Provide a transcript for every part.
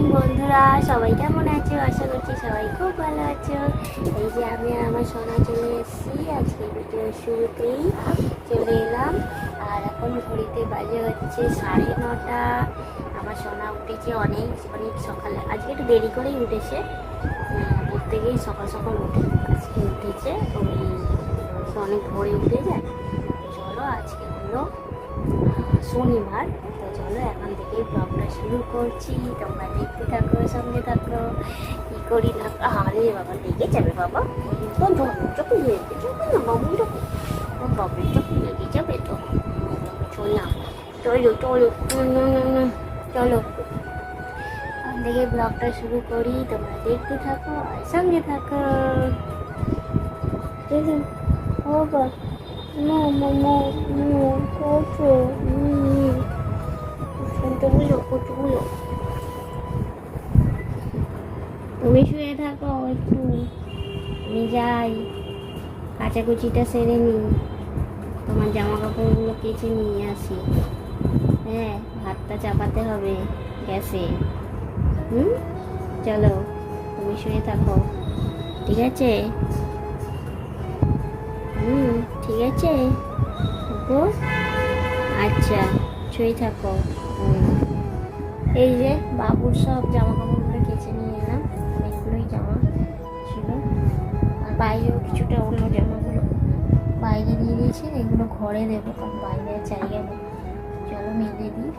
Morning বন্ধুরা, সবাই কেমন আছো? আশা করছি সবাই খুব ভালো আছো। এই যে আমি আমার সোনা চলে এসেছি, আজকে ভিডিওর শুরুতেই চলে এলাম। আর এখন ঘড়িতে বাজে হচ্ছে সাড়ে নটা। আমার সোনা উঠেছে অনেক অনেক সকালে। আজকে একটু দেরি করেই উঠেছে। প্রত্যেকেই সকাল সকাল উঠে আজকে উঠেছে। ওই অনেক ভোরে উঠে যায় চলো আজকে হলো শনিবার তো চলো এখন থেকে ব্লগটা শুরু করছি তোমরা দেখতে থাকো সঙ্গে থাকো কি করি না আরে বাবা লেগে যাবে বাবা তো চোখে লেগে যাবে না বাবুর চোখে ও বাবুর চোখে লেগে যাবে তো চল না চলো চলো না, না, না, না, চলো এখন থেকে ব্লগটা শুরু করি তোমরা দেখতে থাকো আর সঙ্গে থাকো ঠিক আছে ও বাবা No, mamá, no, আমি যাই। কাচাকুচিটা সেরে নিই। তোমার জামা কাপড়গুলো কেচে নিয়ে আসি। হ্যাঁ ভাতটা চাপাতে হবে গ্যাসে। হুম? চলো, তুমি শুয়ে থাকো। ঠিক আছে? হুম, ঠিক আছে। গো আচ্ছা শুয়ে থাকো। এই যে, বাবুর সব জামা কাপড়গুলো বাইরেও কিছুটা অন্য জামাগুলো বাইরে দিয়ে দিয়েছি এগুলো ঘরে দেবো কারণ বাইরে জায়গা নেই চলো মেলে দিই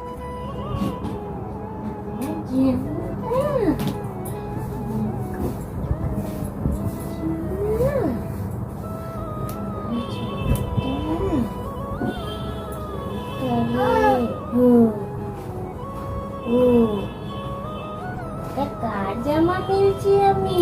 কার জামা পেয়েছি আমি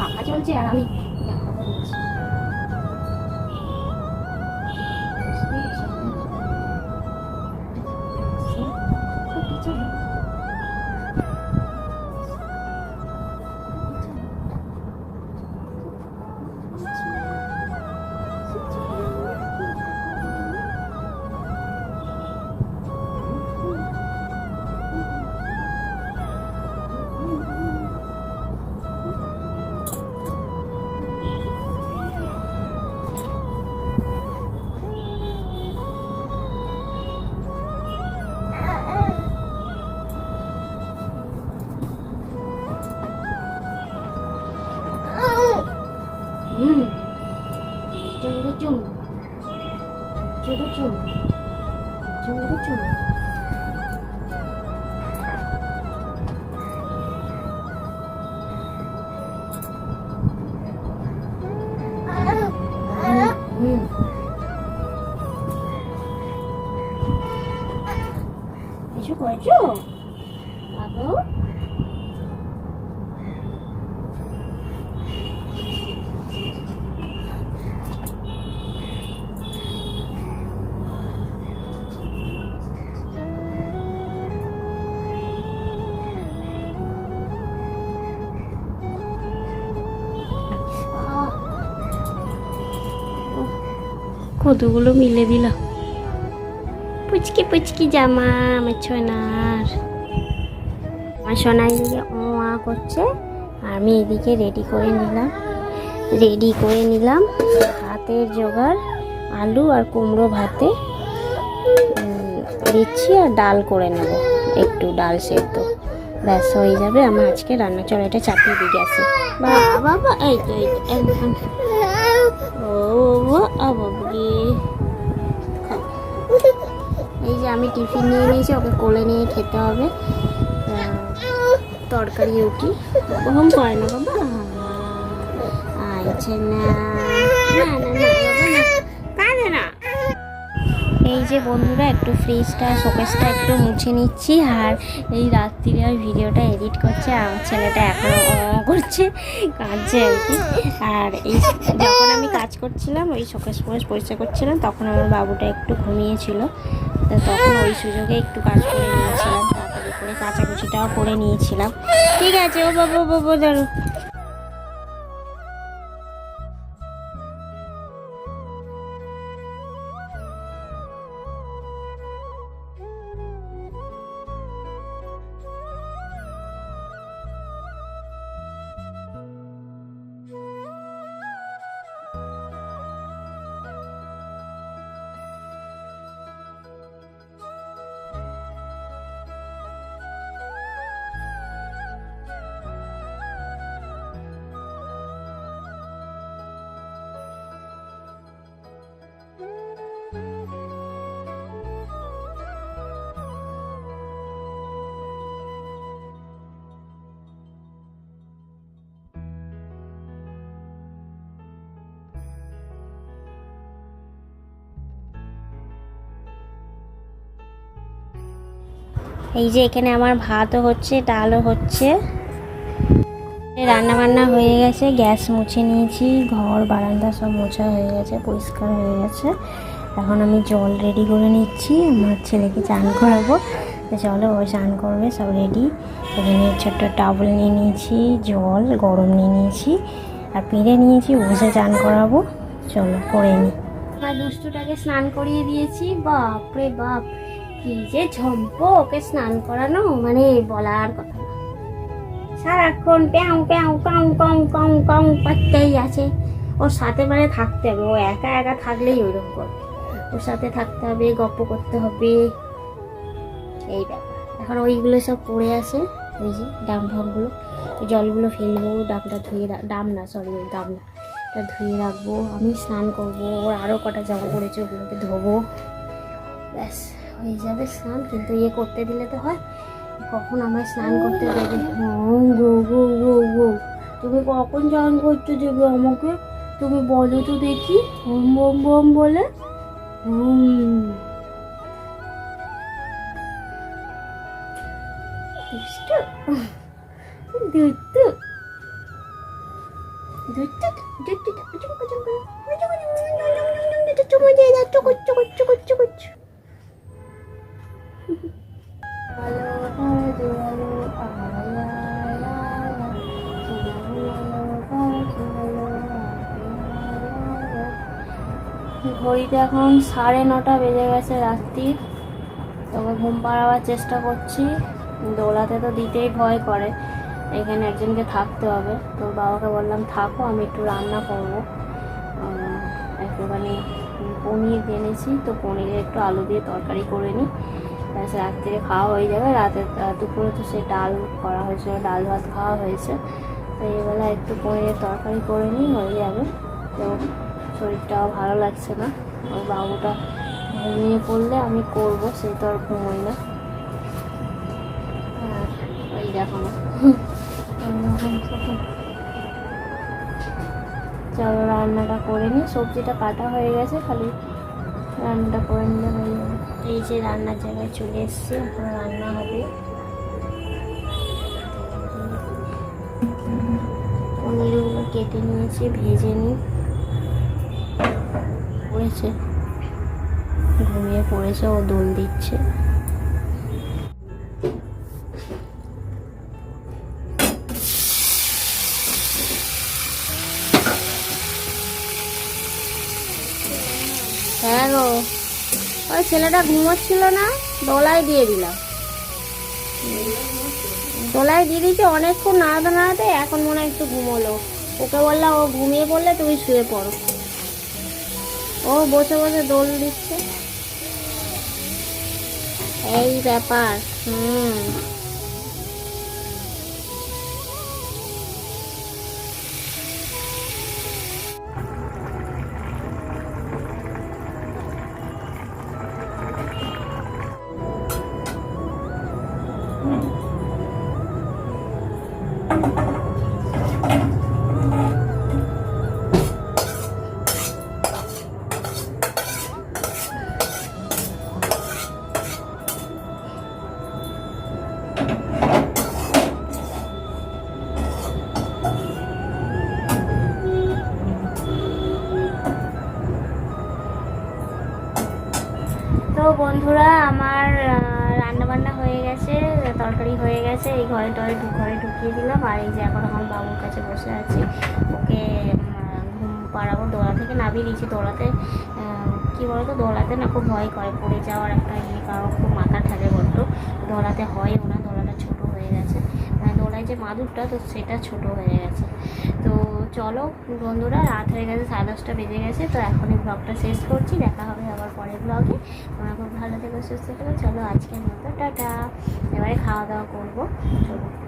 পাখা চলছে আর আমি জামা কাপড় নিচ্ছি। হুম চুঙ্গু চুম হুম কিছু করেছ কতগুলো মিলে দিল? পুচকি পুচকি জামা আমার সোনার। আমার সোনা এদিকে ও আ করছে, আমি এদিকে রেডি করে নিলাম। রেডি করে নিলাম ভাতের জোগাড়, আলু আর কুমড়ো ভাতে। দিচ্ছি আর ডাল করে নেব। একটু ডাল সেদ্ধ। ব্যাস, হয়ে যাবে। আমার আজকে রান্না চলো চাপিয়ে দিয়ে বাবা বাবা এই তো এই টিফিন নিয়ে নিয়েছি ওকে কোলে নিয়ে খেতে হবে। তরকারি রুটি। ওরকম করে না বাবা। আচ্ছা না। না কাঁদে এই যে বন্ধুরা একটু ফ্রিজটা শোকেসটা একটু মুছে নিচ্ছি আর এই রাত্রিরে আর ভিডিওটা এডিট করছে আর আমার ছেলেটা এখনও করছে কাঁদছে আর কি। আর এই যখন আমি কাজ করছিলাম ওই শোকেস ফোকেস পরিষ্কার করছিলাম তখন আমার বাবুটা একটু ঘুমিয়েছিল। তখন ওই সুযোগে একটু কাজ করে নিয়েছিলাম, তাড়াতাড়ি করে কাচাকুচিটাও করে নিয়েছিলাম। ঠিক আছে, ও বাবু বাবু ধরো এই যে এখানে আমার ভাতও হচ্ছে, ডালও হচ্ছে। রান্না বান্না হয়ে গেছে, গ্যাস মুছে নিয়েছি, ঘর, বারান্দা সব মোছা হয়ে গেছে, পরিষ্কার হয়ে গেছে। এখন আমি জল রেডি করে নিচ্ছি, আমার ছেলেকে চান করাবো। চলো, ও চান করবে, সব রেডি এখানে ছোট্ট টাবল নিয়ে নিয়েছি, জল, গরম নিয়ে নিয়েছি, আর পিঁড়ে নিয়েছি বসে চান করাবো। চলো, করে নিই আমার দুষ্টুটাকে স্নান করিয়ে দিয়েছি বাপ রে বাপ। কি যে ঝম্প ওকে স্নান করানো মানে বলার কথা না। সারাক্ষণ প্যাও প্যাও কাউ কাউ কং কং করতেই আছে। ওর সাথে মানে থাকতে হবে, ও একা একা থাকলেই ওইরকম করে ওর সাথে থাকতে হবে, গপ্প করতে হবে, এই ব্যাপার। এখন ওইগুলো সব পড়ে আসে ওই যে ডাম ফামগুলো জলগুলো ফেলব, ডামটা ধুয়ে ডাম না সরি ওই ডাম না। ওটা ধুয়ে রাখব, আমি স্নান করব, ওর আরও কটা জামা পড়েছে, ওগুলোকে ধোবো। ব্যাস। হয়ে যাবে স্নান কিন্তু ইয়ে করতে দিলে তো হয় কখন আমায় স্নান করতে দেবে তুমি কখন স্নান করতে দেবে আমাকে তুমি বলো তো দেখি হোম বোম বোম বলে হুম দুষ্টু দুষ্টু দুষ্টু দুষ্টু ঘড়িতে এখন সাড়ে নটা বেজে গেছে রাত্রির তবে ঘুম পাড়াবার চেষ্টা করছি। দোলাতে তো দিতেই ভয় করে। এখানে একজনকে থাকতে হবে। তো বাবাকে বললাম, থাকো, আমি একটু রান্না করব। একটুখানি পনির এনেছি। তো পনিরে একটু আলু দিয়ে তরকারি করে নিই ব্যাস, রাত্রে খাওয়া হয়ে যাবে। রাতে দুপুরে তো সে ডাল করা হয়েছিল, ডাল ভাত খাওয়া হয়েছে। তো এবেলা একটু পনিরের তরকারি করে নিই, হয়ে যাবে। তো শরীরটাও ভালো লাগছে না। ওই বাবুটা ঘুমিয়ে পড়লে আমি করব, সে তো আর ঘুমোই না। ওই দেখো না চলো রান্নাটা করে নিই। সবজিটা কাটা হয়ে গেছে, খালি রান্নাটা করে নিলে হয়ে যাবে। এই যে রান্নার জায়গায় চলে এসছে, এখন রান্না হবে। পনিরগুলো কেটে নিয়েছি, ভেজে নিই। পড়েছে। ঘুমিয়ে পড়েছে, ও দোল দিচ্ছে। হ্যাঁ গো। ওই ছেলেটা ঘুমোচ্ছিল না, দোলায় দিয়ে দিলাম দোলায় দিয়ে দিয়েছে, অনেকক্ষণ নাড়াতে নাড়াতে এখন মনে হয় একটু ঘুমোলো। ওকে বললাম ও ঘুমিয়ে পড়লে তুমি শুয়ে পড়ো। ও বসে বসে দোল দিচ্ছে। এই ব্যাপার, হুম। বন্ধুরা, আমার রান্না বান্না হয়ে গেছে, তরকারি হয়ে গেছে, এই ঘরে টরে ঘরে ঢুকিয়ে দিলাম, আর এই যে এখন আমার বাবুর কাছে বসে আছি, ওকে ঘুম পাড়াবো, দোলা থেকে নামিয়ে দিয়েছি, দোলাতে কী বলতো, দোলাতে না খুব ভয় করে, পড়ে যাওয়ার একটা ইয়ে কারণ খুব মাথা ঠাকে বড্ড, দোলাতে হয় না দোলাটা ছোট হয়ে গেছে মানে দোলায় যে মাদুরটা, তো সেটা ছোট হয়ে গেছে। চলো বন্ধুরা, রাত হয়ে গেছে, সাড়ে দশটা বেজে গেছে, তো এখন এই ব্লগটা শেষ করছি। দেখা হবে আবার পরের ব্লগে তোমরা খুব ভালো থেকে, সুস্থ থেকো। চলো আজকের মতো, টাটা। এবারে খাওয়া দাওয়া করব। চলো।